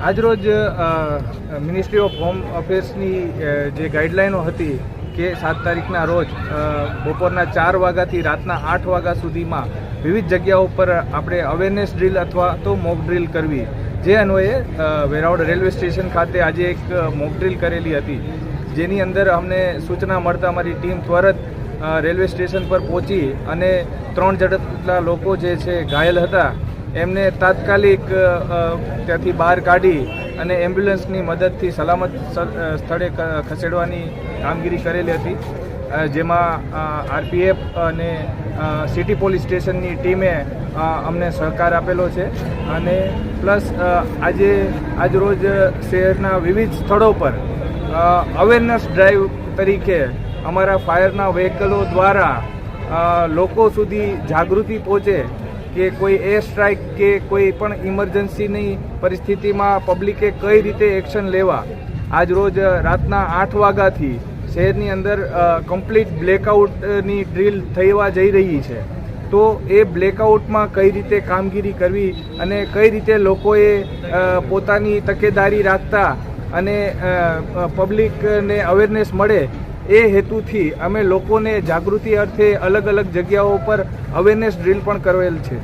આજરોજ ministry of home અફેર્સની જે ગાઈડલાઈનો હતી કે સાત તારીખના રોજ બપોરના ચાર વાગ્યાથી રાતના આઠ વાગ્યા સુધીમાં વિવિધ જગ્યાઓ પર આપણે અવેરનેસ ડ્રીલ અથવા તો મોક ડ્રીલ કરવી. જે અન્વયે વેરાવળ રેલવે સ્ટેશન ખાતે આજે એક મોક ડ્રીલ કરેલી હતી. જેની અંદર અમને સૂચના મળતા અમારી ટીમ ત્વરત રેલવે સ્ટેશન પર પહોંચી અને ત્રણ જેટલા લોકો જે છે ઘાયલ હતા. એમને તાત્કાલિક ત્યાંથી બહાર કાઢી અને એમ્બ્યુલન્સની મદદથી સલામત સ્થળે ખસેડવાની કામગીરી કરેલી હતી. જેમાં આરપીએફ અને સિટી પોલીસ સ્ટેશનની ટીમે અમને સહકાર આપેલો છે. અને પ્લસ આજે આજરોજ શહેરના વિવિધ સ્થળો પર અવેરનેસ ડ્રાઈવ તરીકે અમારા ફાયરના વ્હીકલો દ્વારા લોકો સુધી જાગૃતિ પહોંચે કે કોઈ એર સ્ટ્રાઇક કે કોઈ પણ ઇમરજન્સીની પરિસ્થિતિમાં પબ્લિકે કઈ રીતે એક્શન લેવા? આજ રોજ રાતના આઠ વાગ્યાથી શહેરની અંદર કમ્પ્લીટ બ્લેકઆઉટની ડ્રીલ થવા જઈ રહી છે. તો એ બ્લેકઆઉટમાં કઈ રીતે કામગીરી કરવી અને કઈ રીતે લોકોએ પોતાની તકેદારી રાખતા અને પબ્લિકને અવેરનેસ મળે એ હેતુથી અમે લોકોને જાગૃતિ અર્થે અલગ અલગ જગ્યાઓ પર અવેરનેસ ડ્રીલ પણ કરેલ છે.